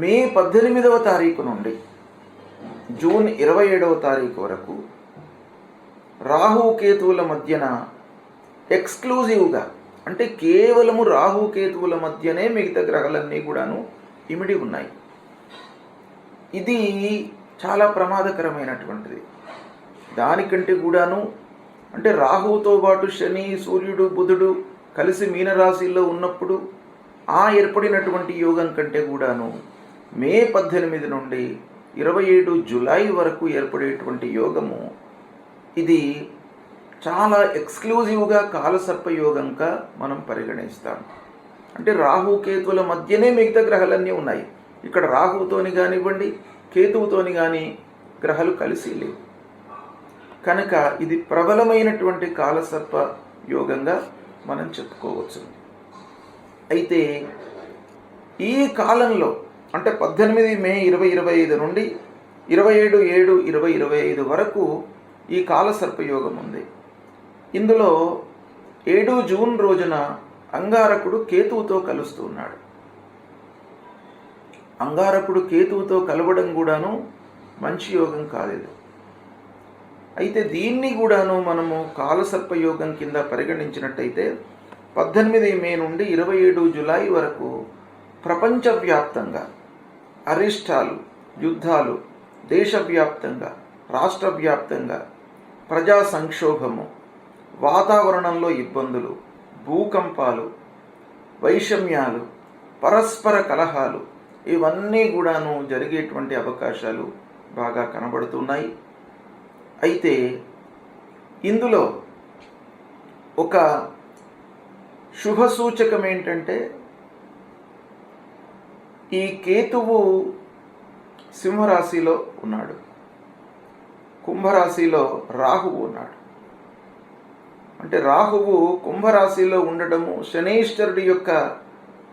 మే పద్దెనిమిదవ తారీఖు నుండి జూన్ ఇరవై ఏడవ తారీఖు వరకు రాహు కేతువుల మధ్యన ఎక్స్క్లూజివ్గా అంటే కేవలము రాహు కేతువుల మధ్యనే మిగతా గ్రహాలన్నీ కూడాను ఇమిడి ఉన్నాయి. ఇది చాలా ప్రమాదకరమైనటువంటిది. దానికంటే కూడాను అంటే రాహువుతో పాటు శని సూర్యుడు బుధుడు కలిసి మీనరాశిలో ఉన్నప్పుడు ఆ ఏర్పడినటువంటి యోగం కంటే కూడాను మే పద్దెనిమిది నుండి ఇరవై ఏడు జులై వరకు ఏర్పడేటువంటి యోగము ఇది చాలా ఎక్స్క్లూజివ్గా కాలసర్ప యోగంగా మనం పరిగణిస్తాం. అంటే రాహుకేతువుల మధ్యనే మిగతా గ్రహాలన్నీ ఉన్నాయి. ఇక్కడ రాహువుతోని కానివ్వండి కేతువుతోని కానీ గ్రహాలు కలిసి లేవు. కనుక ఇది ప్రబలమైనటువంటి కాలసర్ప యోగంగా మనం చెప్పుకోవచ్చు. అయితే ఈ కాలంలో అంటే పద్దెనిమిది మే ఇరవై ఇరవై ఐదు నుండి ఇరవై ఏడు ఏడు ఇరవై ఇరవై ఐదు వరకు ఈ కాలసర్పయోగం ఉంది. ఇందులో ఏడు జూన్ రోజున అంగారకుడు కేతువుతో కలుస్తున్నాడు అంగారకుడు కేతువుతో కలవడం కూడాను మంచి యోగం కాలేదు. అయితే దీన్ని కూడాను మనము కాలసర్పయోగం కింద పరిగణించినట్టయితే పద్దెనిమిది మే నుండి ఇరవై ఏడు జులై వరకు ప్రపంచవ్యాప్తంగా అరిష్టాలు యుద్ధాలు దేశవ్యాప్తంగా రాష్ట్ర వ్యాప్తంగా ప్రజా సంక్షోభము వాతావరణంలో ఇబ్బందులు భూకంపాలు వైషమ్యాలు పరస్పర కలహాలు ఇవన్నీ కూడాను జరిగేటువంటి అవకాశాలు బాగా కనబడుతున్నాయి. అయితే ఇందులో ఒక శుభ సూచకం ఏంటంటే ఈ కేతువు సింహరాశిలో ఉన్నాడు. కుంభరాశిలో రాహువు ఉన్నాడు. అంటే రాహువు కుంభరాశిలో ఉండడము శనీశ్వరుడి యొక్క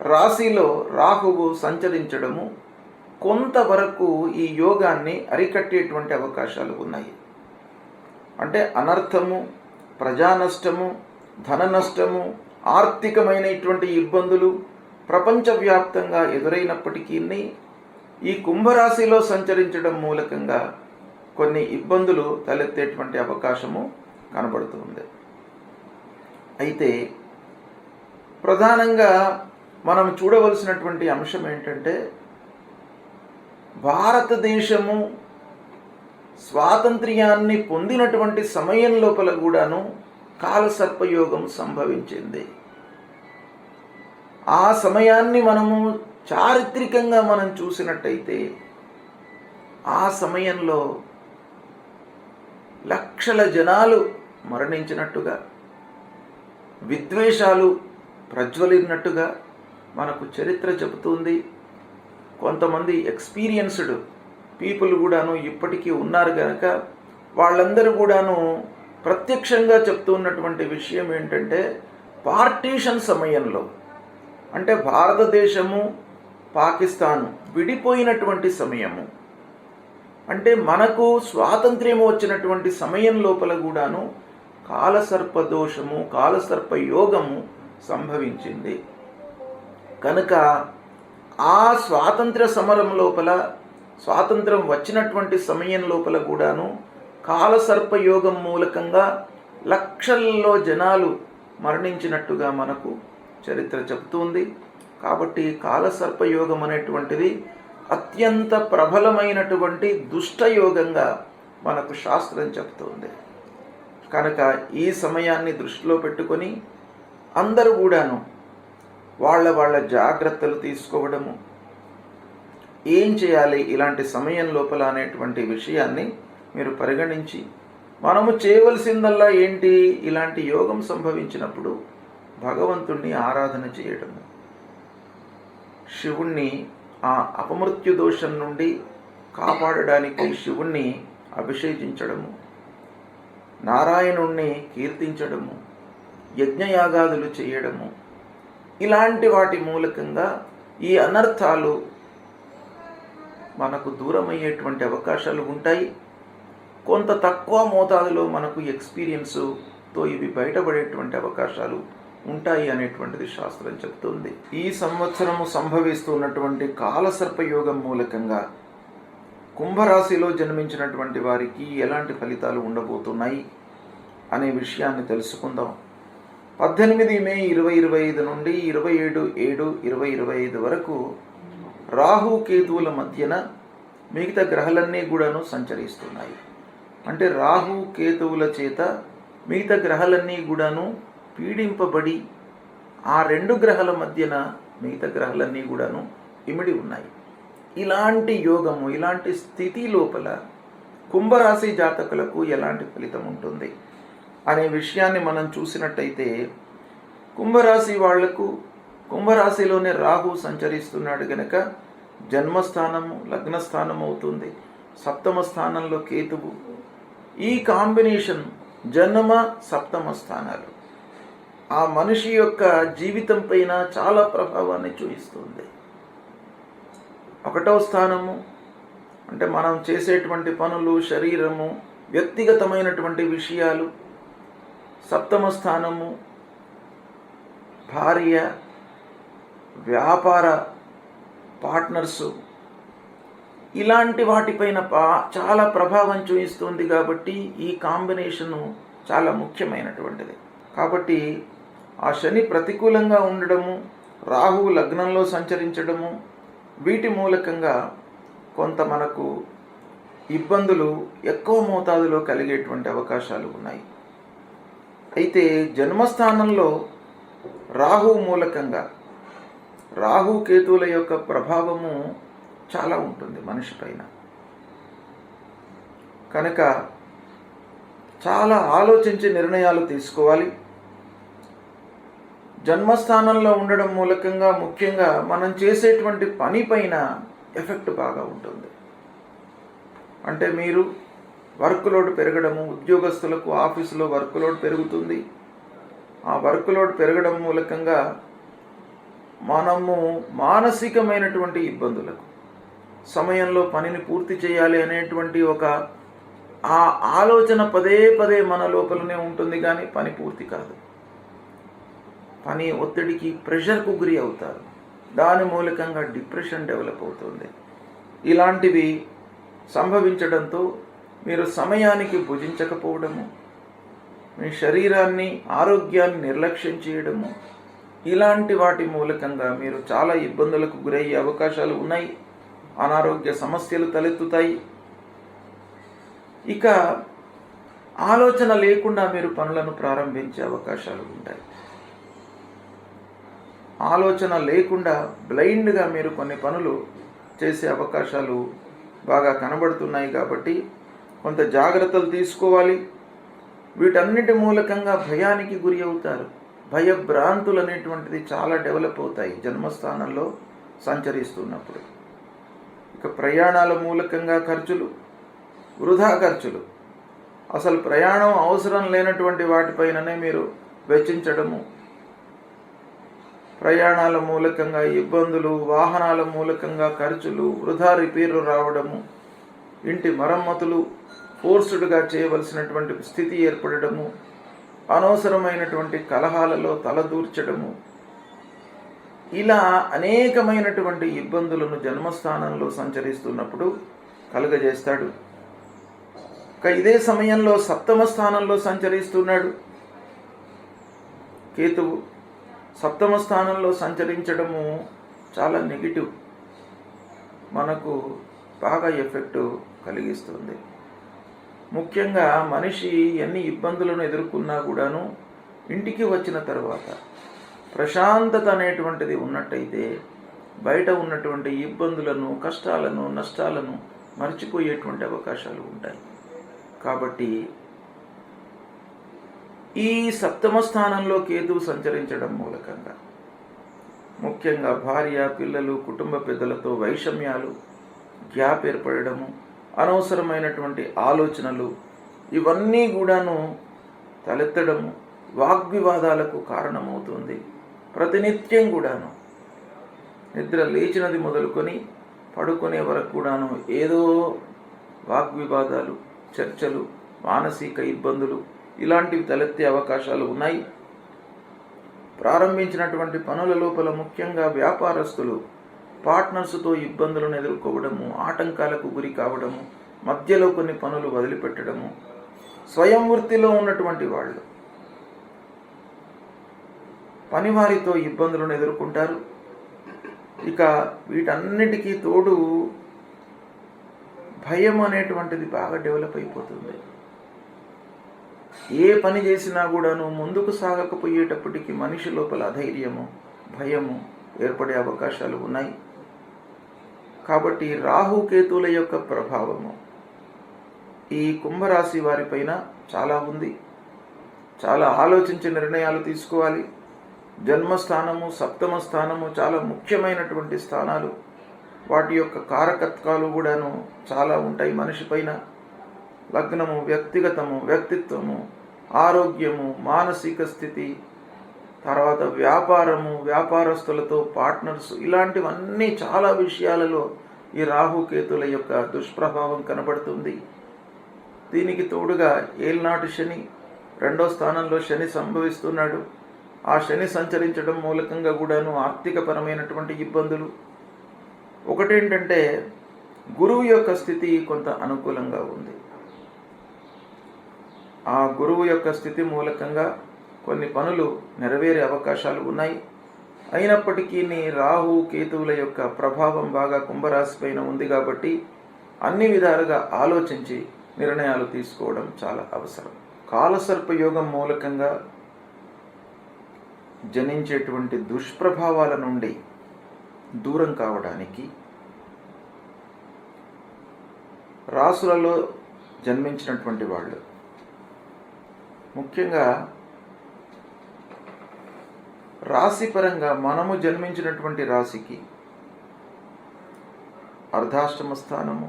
రాశిలో రాహువు సంచరించడము కొంతవరకు ఈ యోగాన్ని అరికట్టేటువంటి అవకాశాలు ఉన్నాయి. అంటే అనర్థము ప్రజానష్టము ధన నష్టము ఆర్థికమైనటువంటి ఇబ్బందులు ప్రపంచవ్యాప్తంగా ఎదురైనప్పటికీ ఈ కుంభరాశిలో సంచరించడం మూలకంగా కొన్ని ఇబ్బందులు తలెత్తేటువంటి అవకాశము కనబడుతుంది. అయితే ప్రధానంగా మనం చూడవలసినటువంటి అంశం ఏంటంటే భారతదేశము స్వాతంత్ర్యాన్ని పొందినటువంటి సమయం లోపల కూడాను కాలసర్పయోగం సంభవించింది. ఆ సమయాన్ని మనము చారిత్రికంగా మనం చూసినట్టయితే ఆ సమయంలో లక్షల జనాలు మరణించినట్టుగా విద్వేషాలు ప్రజ్వలినట్టుగా మనకు చరిత్ర చెబుతుంది. కొంతమంది ఎక్స్పీరియన్స్డ్ పీపుల్ కూడాను ఇప్పటికీ ఉన్నారు కనుక వాళ్ళందరూ కూడాను ప్రత్యక్షంగా చెప్తూ ఉన్నటువంటి విషయం ఏంటంటే పార్టీషన్ సమయంలో అంటే భారతదేశము పాకిస్తాను విడిపోయినటువంటి సమయము. అంటే మనకు స్వాతంత్ర్యం వచ్చినటువంటి సమయం లోపల కూడాను కాలసర్ప దోషము కాలసర్ప యోగము సంభవించింది. కనుక ఆ స్వాతంత్ర సమరం లోపల స్వాతంత్రం వచ్చినటువంటి సమయం లోపల కూడాను కాలసర్ప యోగం మూలకంగా లక్షల్లో జనాలు మరణించినట్టుగా మనకు చరిత్ర చెబుతుంది కాబట్టి కాలసర్పయోగం అనేటువంటిది అత్యంత ప్రబలమైనటువంటి దుష్టయోగంగా మనకు శాస్త్రం చెప్తుంది. కనుక ఈ సమయాన్ని దృష్టిలో పెట్టుకొని అందరూ కూడాను వాళ్ళ వాళ్ళ జాగ్రత్తలు తీసుకోవడము ఏం చేయాలి ఇలాంటి సమయం లోపల అనేటువంటి విషయాన్ని మీరు పరిగణించి మనము చేయవలసిందల్లా ఏంటి ఇలాంటి యోగం సంభవించినప్పుడు భగవంతుణ్ణి ఆరాధన చేయడము శివుణ్ణి ఆ అపమృత్యు దోషం నుండి కాపాడడానికి శివుణ్ణి అభిషేకించడము. నారాయణుణ్ణి కీర్తించడము. యజ్ఞయాగాదులు చేయడము. ఇలాంటి వాటి మూలకంగా ఈ అనర్థాలు మనకు దూరమయ్యేటువంటి అవకాశాలు ఉంటాయి. కొంత తక్కువ మోతాదులో మనకు ఎక్స్పీరియన్సుతో ఇవి బయటపడేటువంటి అవకాశాలు ఉంటాయి అనేటువంటిది శాస్త్రం చెప్తుంది. ఈ సంవత్సరము సంభవిస్తున్నటువంటి కాలసర్పయోగం మూలకంగా కుంభరాశిలో జన్మించినటువంటి వారికి ఎలాంటి ఫలితాలు ఉండబోతున్నాయి అనే విషయాన్ని తెలుసుకుందాం. పద్దెనిమిది మే ఇరవై ఇరవై ఐదు నుండి ఇరవై ఏడు ఏడు ఇరవై ఇరవై ఐదు వరకు రాహు కేతువుల మధ్యన మిగతా గ్రహాలన్నీ కూడాను సంచరిస్తున్నాయి. అంటే రాహు కేతువుల చేత మిగతా గ్రహాలన్నీ కూడాను పీడింపబడి ఆ రెండు గ్రహాల మధ్యన మిగతా గ్రహాలన్నీ కూడాను ఇమిడి ఉన్నాయి. ఇలాంటి యోగము ఇలాంటి స్థితి లోపల కుంభరాశి జాతకులకు ఎలాంటి ఫలితం ఉంటుంది? అనే విషయాన్ని మనం చూసినట్టయితే కుంభరాశి వాళ్ళకు కుంభరాశిలోనే రాహు సంచరిస్తున్నాడు గనక జన్మస్థానము లగ్నస్థానం అవుతుంది. సప్తమ స్థానంలో కేతువు. ఈ కాంబినేషన్ జన్మ సప్తమ స్థానాలు. ఆ మనిషి యొక్క జీవితం పైన చాలా ప్రభావాన్ని చూపిస్తుంది. ఒకటవ స్థానము అంటే మనం చేసేటువంటి పనులు శరీరము వ్యక్తిగతమైనటువంటి విషయాలు. సప్తమ స్థానము భార్య వ్యాపార పార్ట్నర్సు. ఇలాంటి వాటిపైన పా చాలా ప్రభావం చూపిస్తుంది కాబట్టి ఈ కాంబినేషను చాలా ముఖ్యమైనటువంటిది. కాబట్టి ఆ శని ప్రతికూలంగా ఉండడము రాహువు లగ్నంలో సంచరించడము వీటి మూలకంగా కొంత మనకు ఇబ్బందులు ఎక్కువ మోతాదులో కలిగేటువంటి అవకాశాలు ఉన్నాయి. అయితే జన్మస్థానంలో రాహు మూలకంగా రాహు కేతువుల యొక్క ప్రభావము చాలా ఉంటుంది మనిషి పైన. కనుక చాలా ఆలోచించి నిర్ణయాలు తీసుకోవాలి. జన్మస్థానంలో ఉండడం మూలకంగా ముఖ్యంగా మనం చేసేటువంటి పని పైన ఎఫెక్ట్ బాగా ఉంటుంది. అంటే మీరు వర్క్ లోడ్ పెరగడము ఉద్యోగస్తులకు ఆఫీసులో వర్క్ లోడ్ పెరుగుతుంది. ఆ వర్క్ లోడ్ పెరగడం మూలకంగా మనము మానసికమైనటువంటి ఇబ్బందులకు సమయంలో పనిని పూర్తి చేయాలి అనేటువంటి ఒక ఆ ఆలోచన పదే పదే మన లోపలనే ఉంటుంది కానీ పని పూర్తి కాదు. పని ఒత్తిడికి ప్రెషర్కు గురి అవుతారు. దాని మూలకంగా డిప్రెషన్ డెవలప్ అవుతుంది. ఇలాంటివి సంభవించడంతో మీరు సమయానికి భుజించకపోవడము మీ శరీరాన్ని ఆరోగ్యాన్ని నిర్లక్ష్యం చేయడము ఇలాంటి వాటి మూలకంగా మీరు చాలా ఇబ్బందులకు గురయ్యే అవకాశాలు ఉన్నాయి. అనారోగ్య సమస్యలు తలెత్తుతాయి. ఇక ఆలోచన లేకుండా మీరు పనులను ప్రారంభించే అవకాశాలు ఉంటాయి. ఆలోచన లేకుండా బ్లైండ్గా మీరు కొన్ని పనులు చేసే అవకాశాలు బాగా కనబడుతున్నాయి కాబట్టి కొంత జాగ్రత్తలు తీసుకోవాలి. వీటన్నిటి మూలకంగా భయానికి గురి అవుతారు. భయభ్రాంతులు అనేటువంటిది చాలా డెవలప్ అవుతాయి జన్మస్థానంలో సంచరిస్తున్నప్పుడు. ఇక ప్రయాణాల మూలకంగా ఖర్చులు వృధా ఖర్చులు. అసలు ప్రయాణం అవసరం లేనటువంటి వాటిపైననే మీరు వెచ్చించడము ప్రయాణాల మూలకంగా ఇబ్బందులు వాహనాల మూలకంగా ఖర్చులు వృధా రిపేర్లు రావడము ఇంటి మరమ్మతులు ఫోర్స్డ్గా చేయవలసినటువంటి స్థితి ఏర్పడము అనవసరమైనటువంటి కలహాలలో తలదూర్చడము. ఇలా అనేకమైనటువంటి ఇబ్బందులను జన్మస్థానంలో సంచరిస్తున్నప్పుడు కలుగజేస్తాడు. ఇక ఇదే సమయంలో సప్తమ స్థానంలో సంచరిస్తున్నాడు. కేతువు సప్తమ స్థానంలో సంచరించడము చాలా నెగిటివ్ మనకు బాగా ఎఫెక్ట్ కలిగిస్తుంది. ముఖ్యంగా మనిషి ఎన్ని ఇబ్బందులను ఎదుర్కొన్నా కూడాను ఇంటికి వచ్చిన తర్వాత ప్రశాంతత అనేటువంటిది ఉన్నట్టయితే బయట ఉన్నటువంటి ఇబ్బందులను కష్టాలను నష్టాలను మర్చిపోయేటువంటి అవకాశాలు ఉంటాయి. కాబట్టి ఈ సప్తమ స్థానంలో కేతువు సంచరించడం మూలకంగా. ముఖ్యంగా భార్య పిల్లలు కుటుంబ పెద్దలతో వైషమ్యాలు గ్యాప్ ఏర్పడము అనవసరమైనటువంటి ఆలోచనలు ఇవన్నీ కూడాను తలెత్తడము వాగ్వివాదాలకు కారణమవుతుంది. ప్రతినిత్యం కూడాను. నిద్ర లేచినది మొదలుకొని పడుకునే వరకు కూడాను ఏదో వాగ్వివాదాలు చర్చలు మానసిక ఇబ్బందులు ఇలాంటివి తలెత్తే అవకాశాలు ఉన్నాయి. ప్రారంభించినటువంటి పనుల లోపల ముఖ్యంగా వ్యాపారస్తులు పార్ట్నర్స్తో ఇబ్బందులను ఎదుర్కోవడము ఆటంకాలకు గురి కావడము మధ్యలో కొన్ని పనులు వదిలిపెట్టడము స్వయం వృత్తిలో ఉన్నటువంటి వాళ్ళు పనివారితో ఇబ్బందులను ఎదుర్కొంటారు. ఇక వీటన్నిటికీ తోడు భయం అనేటువంటిది బాగా డెవలప్ అయిపోతుంది. ఏ పని చేసినా కూడాను ముందుకు సాగకపోయేటప్పటికి మనిషి లోపల అధైర్యము భయము ఏర్పడే అవకాశాలు ఉన్నాయి. కాబట్టి రాహుకేతువుల యొక్క ప్రభావము ఈ కుంభరాశి వారిపైన చాలా ఉంది. చాలా ఆలోచించి నిర్ణయాలు తీసుకోవాలి. జన్మస్థానము సప్తమ స్థానము చాలా ముఖ్యమైనటువంటి స్థానాలు. వాటి యొక్క కారకత్వాలు కూడాను చాలా ఉంటాయి మనిషి పైన. లగ్నము వ్యక్తిగతము వ్యక్తిత్వము ఆరోగ్యము మానసిక స్థితి తర్వాత వ్యాపారము వ్యాపారస్తులతో పార్ట్నర్స్ ఇలాంటివన్నీ చాలా విషయాలలో ఈ రాహుకేతుల యొక్క దుష్ప్రభావం కనబడుతుంది. దీనికి తోడుగా ఏల్నాటి శని రెండో స్థానంలో శని సంభవిస్తున్నాడు. ఆ శని సంచరించడం మూలకంగా కూడాను ఆర్థికపరమైనటువంటి ఇబ్బందులు. ఒకటేంటంటే గురువు యొక్క స్థితి కొంత అనుకూలంగా ఉంది. ఆ గురువు యొక్క స్థితి మూలకంగా కొన్ని పనులు నెరవేరే అవకాశాలు ఉన్నాయి. అయినప్పటికీ నీ రాహు కేతువుల యొక్క ప్రభావం బాగా కుంభరాశి పైన ఉంది కాబట్టి అన్ని విధాలుగా ఆలోచించి నిర్ణయాలు తీసుకోవడం చాలా అవసరం. కాలసర్ప యోగం మూలకంగా జనించేటువంటి దుష్ప్రభావాల నుండి దూరం కావడానికి రాసులలో జన్మించినటువంటి వాళ్ళు ముఖ్యంగా రాశిపరంగా మనము జన్మించినటువంటి రాశికి అర్ధాష్టమ స్థానము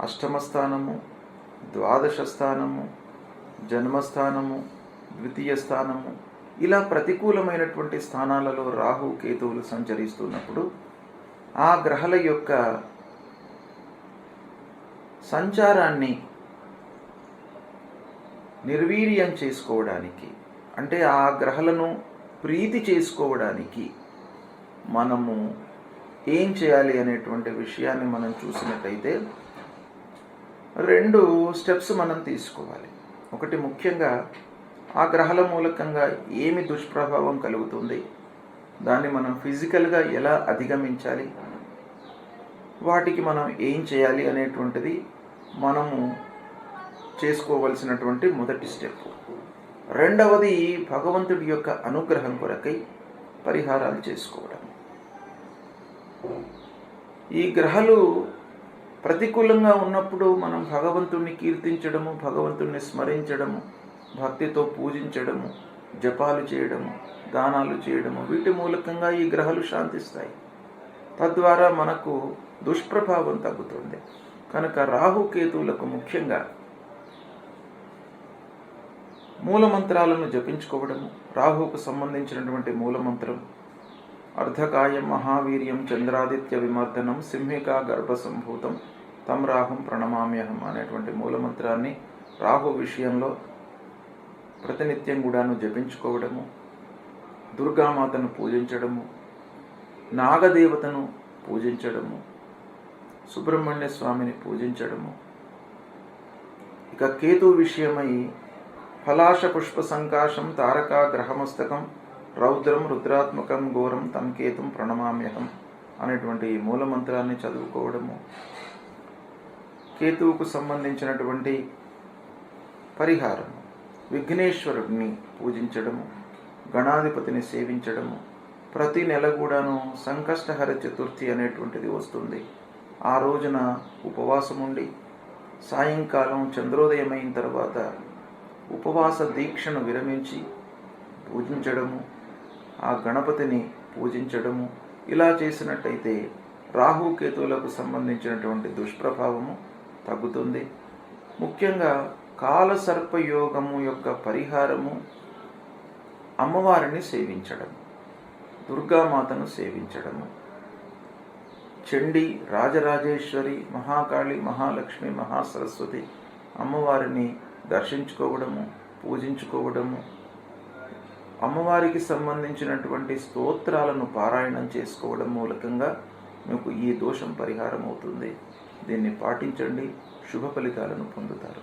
అష్టమ స్థానము ద్వాదశ స్థానము జన్మస్థానము ద్వితీయ స్థానము ఇలా ప్రతికూలమైనటువంటి స్థానాలలో రాహు కేతువులు సంచరిస్తున్నప్పుడు ఆ గ్రహాల యొక్క సంచారాన్ని నిర్వీర్యం చేసుకోవడానికి అంటే ఆ గ్రహాలను ప్రీతి చేసుకోవడానికి మనము ఏం చేయాలి అనేటువంటి విషయాన్ని మనం చూసినట్టయితే రెండు స్టెప్స్ మనం తీసుకోవాలి. ఒకటి ముఖ్యంగా ఆ గ్రహాల మూలకంగా ఏమి దుష్ప్రభావం కలుగుతుంది దాన్ని మనం ఫిజికల్గా ఎలా అధిగమించాలి వాటికి మనం ఏం చేయాలి అనేటువంటిది మనము చేసుకోవలసినటువంటి మొదటి స్టెప్. రెండవది భగవంతుడి యొక్క అనుగ్రహం కొరకై పరిహారాలు చేసుకోవడం. ఈ గ్రహాలు ప్రతికూలంగా ఉన్నప్పుడు మనం భగవంతుణ్ణి కీర్తించడము భగవంతుణ్ణి స్మరించడము భక్తితో పూజించడము జపాలు చేయడము దానాలు చేయడము వీటి మూలకంగా ఈ గ్రహాలు శాంతిస్తాయి. తద్వారా మనకు దుష్ప్రభావం తగ్గుతుంది. కనుక రాహుకేతువులకు ముఖ్యంగా మూలమంత్రాలను జపించుకోవడము రాహుకు సంబంధించినటువంటి మూలమంత్రం అర్ధకాయం మహావీర్యం చంద్రాదిత్య విమర్దనం సింహిక గర్భ సంభూతం తం రాహుం ప్రణమామ్యహం అనేటువంటి మూలమంత్రాన్ని రాహు విషయంలో ప్రతినిత్యం కూడాను జపించుకోవడము దుర్గామాతను పూజించడము నాగదేవతను పూజించడము సుబ్రహ్మణ్య స్వామిని పూజించడము. ఇక కేతు విషయమై ఫలాశ పుష్ప సంకాశం తారకా గ్రహమస్తకం రౌద్రం రుద్రాత్మకం ఘోరం తంకేతం ప్రణమామ్యహం అనేటువంటి ఈ మూలమంత్రాన్ని చదువుకోవడము. కేతువుకు సంబంధించినటువంటి పరిహారం విఘ్నేశ్వరుడిని పూజించడము. గణాధిపతిని సేవించడము. ప్రతి నెల కూడాను సంకష్టహర చతుర్థి అనేటువంటిది వస్తుంది. ఆ రోజున ఉపవాసం ఉండి సాయంకాలం చంద్రోదయం అయిన తర్వాత ఉపవాస దీక్షను విరమించి పూజించడము ఆ గణపతిని పూజించడము ఇలా చేసినట్టయితే రాహుకేతువులకు సంబంధించినటువంటి దుష్ప్రభావము తగ్గుతుంది. ముఖ్యంగా కాలసర్పయోగము యొక్క పరిహారము అమ్మవారిని సేవించడం దుర్గామాతను సేవించడము. చండి రాజరాజేశ్వరి మహాకాళి మహాలక్ష్మి మహాసరస్వతి అమ్మవారిని దర్శించుకోవడము పూజించుకోవడము అమ్మవారికి సంబంధించినటువంటి స్తోత్రాలను పారాయణం చేసుకోవడం మూలకంగా మీకు ఈ దోషం పరిహారం అవుతుంది దీన్ని పాటించండి శుభ ఫలితాలను పొందుతారు.